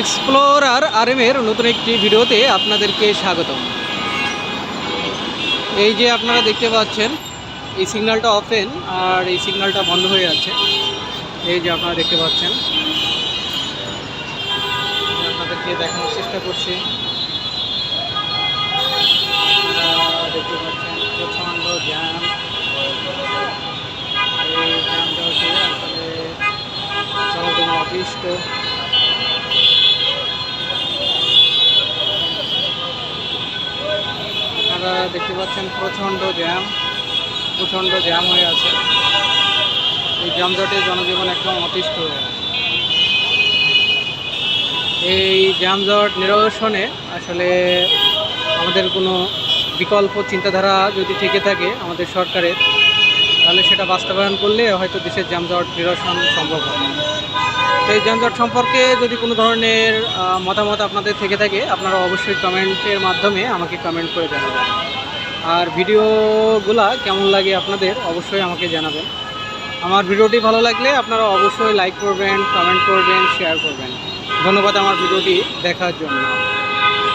Explorer আর এর নতুন একটি ভিডিওতে আপনাদেরকে স্বাগতম। এই যে আপনারা দেখতে পাচ্ছেন, এই সিগন্যালটা অফেন আর এই সিগন্যালটা বন্ধ হয়ে আছে। এই যে আপনারা দেখতে পাচ্ছেন। আপনাদেরকে দেখানোর চেষ্টা করছি। দেখতে পাচ্ছেন, প্রচণ্ড আসলে জনগণ আপনারা দেখতে পাচ্ছেন প্রচণ্ড জ্যাম প্রচণ্ড জ্যাম হয়ে আছে। এই জ্যামজটে জনজীবন একদম অতিষ্ঠ হয়ে আছে। এই জ্যামজট নিরসনে আসলে আমাদের কোনো বিকল্প চিন্তাধারা যদি থেকে থাকে আমাদের সরকারের, তাহলে সেটা বাস্তবায়ন করলে হয়তো দেশের যানজট নিরসন সম্ভব হবে। এই যানজট সম্পর্কে যদি কোনো ধরনের মতামত আপনাদের থেকে থাকে, আপনারা অবশ্যই কমেন্টের মাধ্যমে আমাকে কমেন্ট করে জানাবেন। আর ভিডিওগুলা কেমন লাগে আপনাদের, অবশ্যই আমাকে জানাবেন। আমার ভিডিওটি ভালো লাগলে আপনারা অবশ্যই লাইক করবেন কমেন্ট করবেন শেয়ার করবেন। ধন্যবাদ আমার ভিডিওটি দেখার জন্য।